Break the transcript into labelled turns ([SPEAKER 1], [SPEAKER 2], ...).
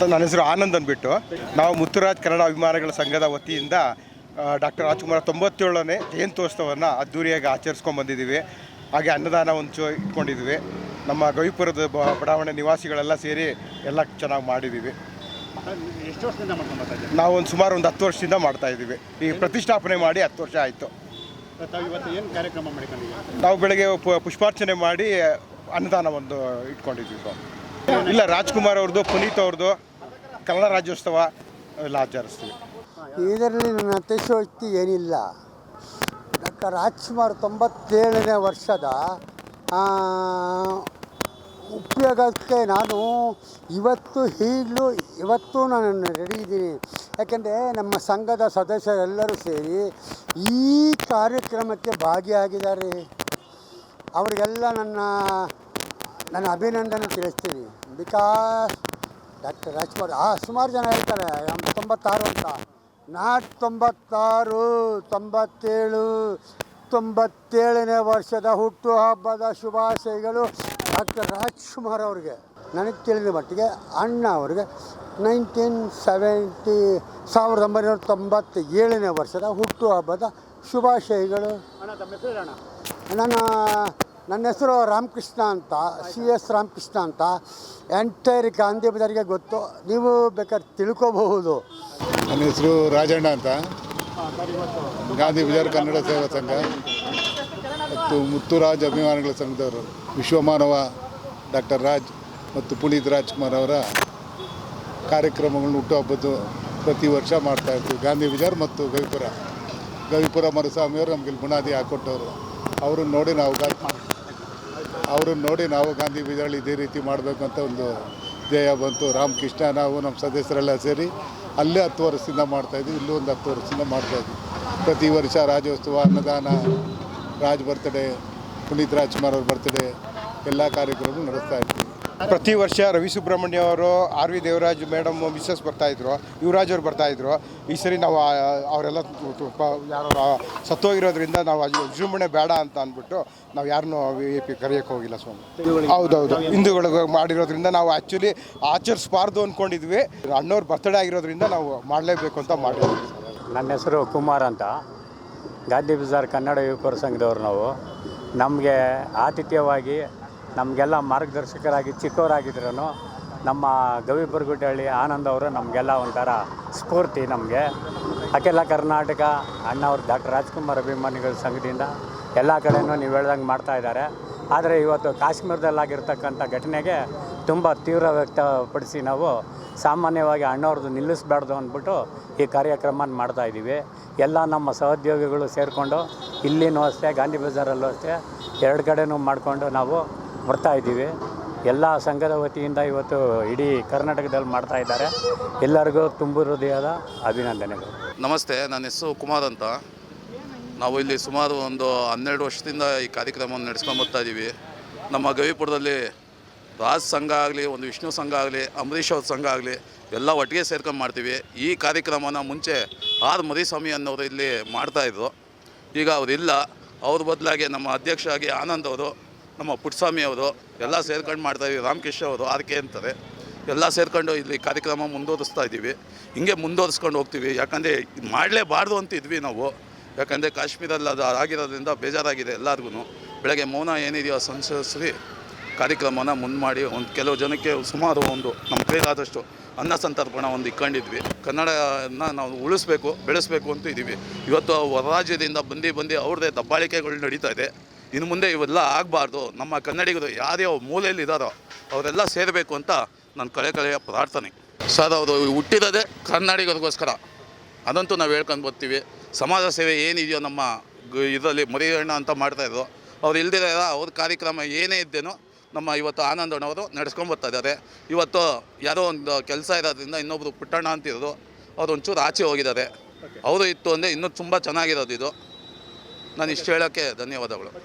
[SPEAKER 1] ನನ್ನ ಹೆಸರು ಆನಂದ್ ಅಂದ್ಬಿಟ್ಟು. ನಾವು ಮುತ್ತುರಾಜ್ ಕನ್ನಡ ಅಭಿಮಾನಿಗಳ ಸಂಘದ ವತಿಯಿಂದ ಡಾಕ್ಟರ್ ರಾಜ್ಕುಮಾರ್ ತೊಂಬತ್ತೇಳನೇ ಜಯಂತ್ಯೋತ್ಸವವನ್ನು ಅದ್ದೂರಿಯಾಗಿ ಆಚರಿಸ್ಕೊಂಡು ಬಂದಿದ್ದೀವಿ. ಹಾಗೆ ಅನ್ನದಾನ ಒಂದು ಇಟ್ಕೊಂಡಿದ್ದೀವಿ. ನಮ್ಮ ಗವಿಪುರದ ಬಡಾವಣೆ ನಿವಾಸಿಗಳೆಲ್ಲ ಸೇರಿ ಎಲ್ಲ ಚೆನ್ನಾಗಿ ಮಾಡಿದ್ದೀವಿ. ನಾವು ಒಂದು ಸುಮಾರು ಒಂದು ಹತ್ತು ವರ್ಷದಿಂದ ಮಾಡ್ತಾ ಇದ್ದೀವಿ. ಈ ಪ್ರತಿಷ್ಠಾಪನೆ ಮಾಡಿ ಹತ್ತು ವರ್ಷ ಆಯಿತು. ನಾವು ಬೆಳಗ್ಗೆ ಪುಷ್ಪಾರ್ಚನೆ ಮಾಡಿ ಅನ್ನದಾನ ಒಂದು ಇಟ್ಕೊಂಡಿದ್ವಿ ಇಲ್ಲ, ರಾಜ್ಕುಮಾರ್ ಅವ್ರದ್ದು ಪುನೀತ್ ಅವ್ರದ್ದು ಕನ್ನಡ ರಾಜ್ಯೋತ್ಸವ ಎಲ್ಲ ಆಚರಿಸ್ತೀವಿ.
[SPEAKER 2] ಇದರಲ್ಲಿ ನನ್ನ ಅತಿಶಯೋಕ್ತಿ ಏನಿಲ್ಲ. ಡಾಕ್ಟರ್ ರಾಜ್ಕುಮಾರ್ ತೊಂಬತ್ತೇಳನೇ ವರ್ಷದ ಉಪಯೋಗಕ್ಕೆ ನಾನು ಇವತ್ತು ಈಗಲೂ, ಇವತ್ತು ನಾನು ರೆಡಿ ಇದ್ದೀನಿ. ಯಾಕೆಂದರೆ ನಮ್ಮ ಸಂಘದ ಸದಸ್ಯರೆಲ್ಲರೂ ಸೇರಿ ಈ ಕಾರ್ಯಕ್ರಮಕ್ಕೆ ಭಾಗಿಯಾಗಿದ್ದಾರೆ. ಅವರಿಗೆಲ್ಲ ನನ್ನ ನನ್ನ ಅಭಿನಂದನೆ ತಿಳಿಸ್ತೀನಿ. ಬಿಕಾಸ್ ಡಾಕ್ಟರ್ ರಾಜ್ಕುಮಾರ್ ಆ ಸುಮಾರು ಜನ ಹೇಳ್ತಾರೆ ತೊಂಬತ್ತಾರು ಅಂತ. ನಾ ತೊಂಬತ್ತಾರು ತೊಂಬತ್ತೇಳು ತೊಂಬತ್ತೇಳನೇ ವರ್ಷದ ಹುಟ್ಟುಹಬ್ಬದ ಶುಭಾಶಯಗಳು ಡಾಕ್ಟರ್ ರಾಜ್ಕುಮಾರ್ ಅವ್ರಿಗೆ. ನನಗೆ ತಿಳಿದ ಮಟ್ಟಿಗೆ ಅಣ್ಣ ಅವ್ರಿಗೆ ನೈನ್ಟೀನ್ ಸೆವೆಂಟಿ ಸಾವಿರದ ಒಂಬೈನೂರ ತೊಂಬತ್ತ ಏಳನೇ ವರ್ಷದ ಹುಟ್ಟುಹಬ್ಬದ ಶುಭಾಶಯಗಳು.
[SPEAKER 3] ಅಣ್ಣ ತಮ್ಮ ಹೆಸರು ಅಣ್ಣ?
[SPEAKER 2] ನನ್ನ ನನ್ನ ಹೆಸರು ರಾಮಕೃಷ್ಣ ಅಂತ, ಸಿ ಎಸ್ ರಾಮಕೃಷ್ಣ ಅಂತ. ಎಂಟೈರ್ ಗಾಂಧಿ ಬಜಾರಿಗೆ ಗೊತ್ತು, ನೀವು ಬೇಕಾದ್ರೆ ತಿಳ್ಕೊಬಹುದು.
[SPEAKER 4] ನನ್ನ ಹೆಸರು ರಾಜಣ್ಣ ಅಂತ. ಗಾಂಧಿ ಬಜಾರ್ ಕನ್ನಡ ಸೇವಾ ಸಂಘ. ಮತ್ತು ಮುತ್ತುರಾಜ್ ಅಭಿಮಾನಿಗಳ ಸಂಘದವರು, ವಿಶ್ವಮಾನವ ಡಾಕ್ಟರ್ ರಾಜ್ ಮತ್ತು ಪುನೀತ್ ರಾಜ್ಕುಮಾರ್ ಅವರ ಕಾರ್ಯಕ್ರಮಗಳನ್ನ ಹುಟ್ಟುಹಬ್ಬದ್ದು ಪ್ರತಿ ವರ್ಷ ಮಾಡ್ತಾ ಇರ್ತೀವಿ. ಗಾಂಧಿ ಬಜಾರ್ ಮತ್ತು ಗವಿಪುರ. ಗವಿಪುರ ಮರುಸ್ವಾಮಿಯವರು ನಮಗೆ ಬುನಾದಿ ಹಾಕ್ಕೊಟ್ಟವರು ಅವರನ್ನು ನೋಡಿ ನಾವು ಗಾ ಅವ್ರನ್ನ ನೋಡಿ ನಾವು ಗಾಂಧಿ ಬೀಜಾಳಿ ಇದೇ ರೀತಿ ಮಾಡಬೇಕು ಅಂತ ಒಂದು ಧ್ಯೇಯ ಬಂತು. ರಾಮಕೃಷ್ಣ, ನಾವು ನಮ್ಮ ಸದಸ್ಯರೆಲ್ಲ ಸೇರಿ ಅಲ್ಲೇ ಹತ್ತು ವರ್ಷದಿಂದ ಮಾಡ್ತಾಯಿದ್ವಿ ಇಲ್ಲೂ ಒಂದು ಹತ್ತು ವರ್ಷದಿಂದ ಮಾಡ್ತಾಯಿದ್ವಿ ಪ್ರತಿ ವರ್ಷ ರಾಜ್ಯೋತ್ಸವ, ಅನ್ನದಾನ, ರಾಜ್ ಬರ್ತ್ಡೇ ಪುನೀತ್ ರಾಜ್ಕುಮಾರ್ ಅವ್ರ ಬರ್ತ್ಡೇ ಎಲ್ಲ ಕಾರ್ಯಕ್ರಮ
[SPEAKER 1] ಪ್ರತಿ ವರ್ಷ ರವಿ ಸುಬ್ರಹ್ಮಣ್ಯ ಅವರು, R V Devaraj madam missus ಬರ್ತಾಯಿದ್ರು Yuvaraj ಅವ್ರು ಬರ್ತಾಯಿದ್ರು ಈ ಸರಿ ನಾವು ಅವರೆಲ್ಲ ಯಾರು ಸತ್ತೋಗಿರೋದ್ರಿಂದ ನಾವು ವಿಜೃಂಭಣೆ ಬೇಡ ಅಂತ ಅಂದ್ಬಿಟ್ಟು ನಾವು ಯಾರನ್ನೂ ವಿ ಎ ಪಿ, ಕರೆಯೋಕ್ಕೆ ಹೋಗಿಲ್ಲ ಸ್ವಾಮಿ. ಹೌದೌದು ಹಿಂದೂಗಳಿಗೆ ಮಾಡಿರೋದ್ರಿಂದ ನಾವು ಆ್ಯಕ್ಚುಲಿ ಆಚರಿಸಬಾರ್ದು ಅಂದ್ಕೊಂಡಿದ್ವಿ ಅಣ್ಣವ್ರ ಬರ್ತ್ಡೇ ಆಗಿರೋದ್ರಿಂದ ನಾವು ಮಾಡಲೇಬೇಕು ಅಂತ ಮಾಡಿದ್ವಿ.
[SPEAKER 5] ನನ್ನ ಹೆಸರು ಕುಮಾರ್ ಅಂತ. ಗಾಂಧಿ ಬಜಾರ್ ಕನ್ನಡ ಯುವಕರ ಸಂಘದವ್ರು ನಾವು. ನಮಗೆ ಆತಿಥ್ಯವಾಗಿ ನಮಗೆಲ್ಲ ಮಾರ್ಗದರ್ಶಕರಾಗಿ ಚಿಕ್ಕವರಾಗಿದ್ರೂ ನಮ್ಮ ಗವಿ ಬರಗುಡ್ಡಹಳ್ಳಿ ಆನಂದ್ ಅವರು ನಮಗೆಲ್ಲ ಒಂಥರ ಸ್ಫೂರ್ತಿ ನಮಗೆ. ಅಖಿಲ ಕರ್ನಾಟಕ ಅಣ್ಣವ್ರು ಡಾಕ್ಟರ್ ರಾಜ್ಕುಮಾರ್ ಅಭಿಮಾನಿಗಳ ಸಂಘದಿಂದ ಎಲ್ಲ ಕಡೆಯೂ ನೀವು ಹೇಳ್ದಂಗೆ ಮಾಡ್ತಾ ಇದ್ದಾರೆ. ಆದರೆ ಇವತ್ತು ಕಾಶ್ಮೀರದಲ್ಲಾಗಿರ್ತಕ್ಕಂಥ ಘಟನೆಗೆ ತುಂಬ ತೀವ್ರ ವ್ಯಕ್ತಪಡಿಸಿ ನಾವು ಸಾಮಾನ್ಯವಾಗಿ ಅಣ್ಣವ್ರದ್ದು ನಿಲ್ಲಿಸಬಾರ್ದು ಅಂದ್ಬಿಟ್ಟು ಈ ಕಾರ್ಯಕ್ರಮ ಮಾಡ್ತಾ ಇದ್ದೀವಿ. ಎಲ್ಲ ನಮ್ಮ ಸಹೋದ್ಯೋಗಿಗಳು ಸೇರಿಕೊಂಡು ಇಲ್ಲಿನೂ ಅಷ್ಟೇ, ಗಾಂಧಿ ಬಜಾರಲ್ಲೂ ಅಷ್ಟೇ ಎರಡು ಕಡೆನೂ ಮಾಡಿಕೊಂಡು ನಾವು ಬರ್ತಾ ಇದ್ದೀವಿ. ಎಲ್ಲ ಸಂಘದ ವತಿಯಿಂದ ಇವತ್ತು ಇಡೀ ಕರ್ನಾಟಕದಲ್ಲಿ ಮಾಡ್ತಾ ಇದ್ದಾರೆ. ಎಲ್ಲರಿಗೂ ತುಂಬ ಹೃದಯದ ಅಭಿನಂದನೆಗಳು.
[SPEAKER 6] ನಮಸ್ತೆ, ನನ್ನ ಹೆಸರು ಕುಮಾರ್ ಅಂತ. ನಾವು ಇಲ್ಲಿ ಸುಮಾರು ಒಂದು ಹನ್ನೆರಡು ವರ್ಷದಿಂದ ಈ ಕಾರ್ಯಕ್ರಮವನ್ನು ನಡೆಸ್ಕೊಂಡು ಬರ್ತಾ ಇದ್ದೀವಿ. ನಮ್ಮ ಗವಿಪುರದಲ್ಲಿ ರಾಜ್ ಸಂಘ ಆಗಲಿ, ಒಂದು ವಿಷ್ಣು ಸಂಘ ಆಗಲಿ, ಅಂಬರೀಷ್ ಅವ್ರ ಸಂಘ ಆಗಲಿ, ಎಲ್ಲ ಒಟ್ಟಿಗೆ ಸೇರ್ಕೊಂಡು ಮಾಡ್ತೀವಿ. ಈ ಕಾರ್ಯಕ್ರಮನ ಮುಂಚೆ ಆರ್ ಮರಿಸ್ವಾಮಿ ಅನ್ನೋರು ಇಲ್ಲಿ ಮಾಡ್ತಾಯಿದ್ರು ಈಗ ಅವರಿಲ್ಲ. ಅವ್ರ ಬದಲಾಗಿ ನಮ್ಮ ಅಧ್ಯಕ್ಷರಾಗಿ ಆನಂದ್ ಅವರು ನಮ್ಮ ಪುಟ್ಟಸ್ವಾಮಿ ಅವರು ಎಲ್ಲ ಸೇರ್ಕೊಂಡು ಮಾಡ್ತಾ ಇದ್ದೀವಿ, ರಾಮಕೃಷ್ಣ ಅವರು ಆರ್ ಕೆ ಅಂತಾರೆ ಎಲ್ಲ ಸೇರ್ಕೊಂಡು ಇಲ್ಲಿ ಕಾರ್ಯಕ್ರಮ ಮುಂದುವರಿಸ್ತಾ ಇದ್ದೀವಿ. ಹಿಂಗೆ ಮುಂದುವರಿಸ್ಕೊಂಡು ಹೋಗ್ತೀವಿ. ಯಾಕಂದರೆ ಮಾಡಲೇಬಾರ್ದು ಅಂತ ಇದ್ವಿ ನಾವು. ಯಾಕಂದರೆ ಕಾಶ್ಮೀರಲ್ಲಿ ಅದು ಆಗಿರೋದ್ರಿಂದ ಬೇಜಾರಾಗಿದೆ ಎಲ್ಲರಿಗೂ ಬೆಳಗ್ಗೆ ಮೌನ ಏನಿದೆಯೋ ಸಂಚರಿಸಿ ಕಾರ್ಯಕ್ರಮನ ಮುಂದೆ ಮಾಡಿ ಒಂದು ಕೆಲವು ಜನಕ್ಕೆ ಸುಮಾರು ಒಂದು ನಮ್ಮ ಕೈಲಾದಷ್ಟು ಅನ್ನ ಸಂತರ್ಪಣ ಒಂದು ಇಟ್ಕೊಂಡಿದ್ವಿ ಕನ್ನಡನ ನಾವು ಉಳಿಸ್ಬೇಕು, ಬೆಳೆಸಬೇಕು ಅಂತ ಇದ್ದೀವಿ ಇವತ್ತು ಹೊರ ರಾಜ್ಯದಿಂದ ಬಂದು ಬಂದು ಅವ್ರದ್ದೇ ದಬ್ಬಾಳಿಕೆಗಳು ನಡೀತಾ ಇದೆ. ಇನ್ನು ಮುಂದೆ ಇವೆಲ್ಲ ಆಗಬಾರ್ದು. ನಮ್ಮ ಕನ್ನಡಿಗರು ಯಾರ್ಯಾವ ಮೂಲೆಯಲ್ಲಿ ಇದ್ದಾರೋ ಅವರೆಲ್ಲ ಸೇರಬೇಕು ಅಂತ ನಾನು ಕಳೆ ಕಳೆಯ ಪ್ರಾರ್ಥನೆ. ಸರ್ ಅವರು ಹುಟ್ಟಿರೋದೇ ಕನ್ನಡಿಗರಿಗೋಸ್ಕರ. ಅದಂತೂ ನಾವು ಹೇಳ್ಕೊಂಡು ಬರ್ತೀವಿ. ಸಮಾಜ ಸೇವೆ ಏನಿದೆಯೋ ನಮ್ಮ ಇದರಲ್ಲಿ ಮರಿಯಣ್ಣ ಅಂತ ಮಾಡ್ತಾಯಿದ್ರು ಅವ್ರು ಇಲ್ದಿರ ಅವ್ರ ಕಾರ್ಯಕ್ರಮ ಏನೇ ಇದ್ದೇನೋ ನಮ್ಮ ಇವತ್ತು ಆನಂದಣ್ಣವರು ನಡೆಸ್ಕೊಂಡು ಬರ್ತಾ ಇದ್ದಾರೆ. ಇವತ್ತು ಯಾರೋ ಒಂದು ಕೆಲಸ ಇರೋದ್ರಿಂದ ಇನ್ನೊಬ್ಬರು ಪುಟ್ಟಣ್ಣ ಅಂತಿರೋದು ಅವ್ರು ಒಂಚೂರು ಆಚೆ ಹೋಗಿದ್ದಾರೆ. ಅವರು ಇತ್ತು ಅಂದರೆ ಇನ್ನೂ ತುಂಬ ಚೆನ್ನಾಗಿರೋದು ಇದು. ನಾನು ಇಷ್ಟು ಹೇಳೋಕ್ಕೆ ಧನ್ಯವಾದಗಳು.